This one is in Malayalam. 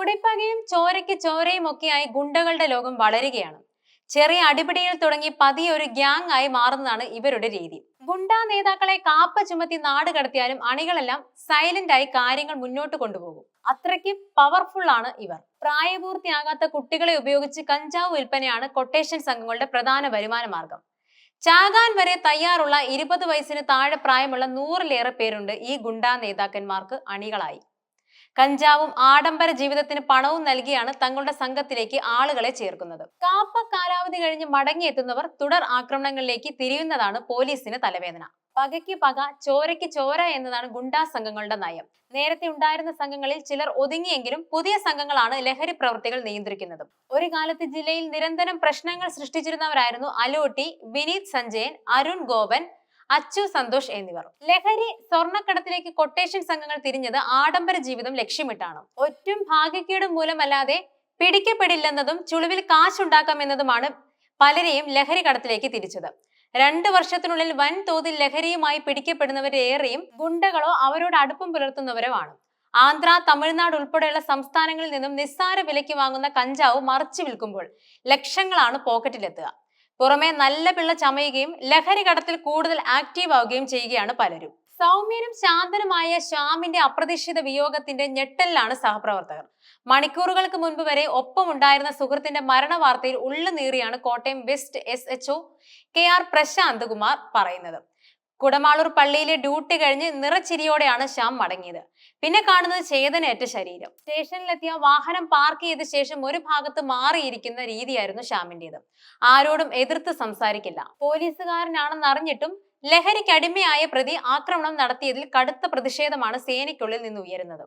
കുടിപ്പകയും ചോരയ്ക്ക് ചോരയും ഒക്കെയായി ഗുണ്ടകളുടെ ലോകം വളരുകയാണ്. ചെറിയ അടിപിടിയിൽ തുടങ്ങി പതിയെ ഒരു ഗ്യാങ് ആയി മാറുന്നതാണ് ഇവരുടെ രീതി. ഗുണ്ടാ നേതാക്കളെ കാപ്പ ചുമത്തി നാട് കടത്തിയാലും അണികളെല്ലാം സൈലന്റ് ആയി കാര്യങ്ങൾ മുന്നോട്ട് കൊണ്ടുപോകും. അത്രയ്ക്ക് പവർഫുൾ ആണ് ഇവർ. പ്രായപൂർത്തിയാകാത്ത കുട്ടികളെ ഉപയോഗിച്ച് കഞ്ചാവ് വിൽപ്പനയാണ് കൊട്ടേഷൻ സംഘങ്ങളുടെ പ്രധാന വരുമാന മാർഗം. ചാകാൻ വരെ തയ്യാറുള്ള ഇരുപത് വയസ്സിന് താഴെ പ്രായമുള്ള നൂറിലേറെ പേരുണ്ട് ഈ ഗുണ്ടാ നേതാക്കന്മാർക്ക് അണികളായി. കഞ്ചാവും ആഡംബര ജീവിതത്തിന് പണവും നൽകിയാണ് തങ്ങളുടെ സംഘത്തിലേക്ക് ആളുകളെ ചേർക്കുന്നത്. കാപ്പ കാലാവധി കഴിഞ്ഞ് മടങ്ങിയെത്തുന്നവർ തുടർ ആക്രമണങ്ങളിലേക്ക് തിരിയുന്നതാണ് പോലീസിന് തലവേദന. പകയ്ക്ക് പക ചോരയ്ക്ക് ചോര എന്നതാണ് ഗുണ്ടാ സംഘങ്ങളുടെ നയം. നേരത്തെ ഉണ്ടായിരുന്ന സംഘങ്ങളിൽ ചിലർ ഒതുങ്ങിയെങ്കിലും പുതിയ സംഘങ്ങളാണ് ലഹരി പ്രവൃത്തികൾ നിയന്ത്രിക്കുന്നത്. ഒരു കാലത്ത് ജില്ലയിൽ നിരന്തരം പ്രശ്നങ്ങൾ സൃഷ്ടിച്ചിരുന്നവരായിരുന്നു അലോട്ടി വിനീത് സഞ്ജയൻ അരുൺ ഗോപൻ അച്ചു സന്തോഷ് എന്നിവർ. ലഹരി സ്വർണക്കടത്തിലേക്ക് കൊട്ടേഷൻ സംഘങ്ങൾ തിരിഞ്ഞത് ആഡംബര ജീവിതം ലക്ഷ്യമിട്ടാണ്. ഒറ്റും ഭാഗ്യക്കേടും മൂലമല്ലാതെ പിടിക്കപ്പെടില്ലെന്നതും ചുളിവിൽ കാശുണ്ടാക്കാമെന്നതുമാണ് പലരെയും ലഹരി കടത്തിലേക്ക് തിരിച്ചത്. രണ്ട് വർഷത്തിനുള്ളിൽ വൻതോതിൽ ലഹരിയുമായി പിടിക്കപ്പെടുന്നവരേറെയും ഗുണ്ടകളോ അവരോട് അടുപ്പം പുലർത്തുന്നവരോ ആണ് ആന്ധ്ര തമിഴ്നാട് ഉൾപ്പെടെയുള്ള സംസ്ഥാനങ്ങളിൽ നിന്നും നിസ്സാര വിലയ്ക്ക് വാങ്ങുന്ന കഞ്ചാവ് മറിച്ചു വിൽക്കുമ്പോൾ ലക്ഷങ്ങളാണ് പോക്കറ്റിലെത്തുക. പുറമെ നല്ല പിള്ള ചമയുകയും ലഹരി കടത്തിൽ കൂടുതൽ ആക്റ്റീവ് ആവുകയും ചെയ്യുകയാണ് പലരും. സൗമ്യനും ശാന്തനുമായ ശ്യാമിന്റെ അപ്രതീക്ഷിത വിയോഗത്തിന്റെ ഞെട്ടലിലാണ് സഹപ്രവർത്തകർ. മണിക്കൂറുകൾക്ക് മുൻപ് വരെ ഒപ്പമുണ്ടായിരുന്ന സുഹൃത്തിന്റെ മരണ വാർത്തയിൽ ഉള്ളു നീറിയാണ് Kottayam west S H O K R Prashanth Kumar പറയുന്നത്. കുടമാളൂർ പള്ളിയിലെ ഡ്യൂട്ടി കഴിഞ്ഞ് നിറച്ചിരിയോടെയാണ് ശ്യാം മടങ്ങിയത്. പിന്നെ കാണുന്നത് ചേതനേറ്റ ശരീരം. സ്റ്റേഷനിലെത്തിയ വാഹനം പാർക്ക് ചെയ്ത ശേഷം ഒരു ഭാഗത്ത് മാറിയിരിക്കുന്ന രീതിയായിരുന്നു ശ്യാമിന്റെത്. ആരോടും എതിർത്ത് സംസാരിക്കില്ല. പോലീസുകാരനാണെന്ന് അറിഞ്ഞിട്ടും ലഹരിക്കടിമയായ പ്രതി ആക്രമണം നടത്തിയതിൽ കടുത്ത പ്രതിഷേധമാണ് സേനയ്ക്കുള്ളിൽ നിന്ന് ഉയരുന്നത്.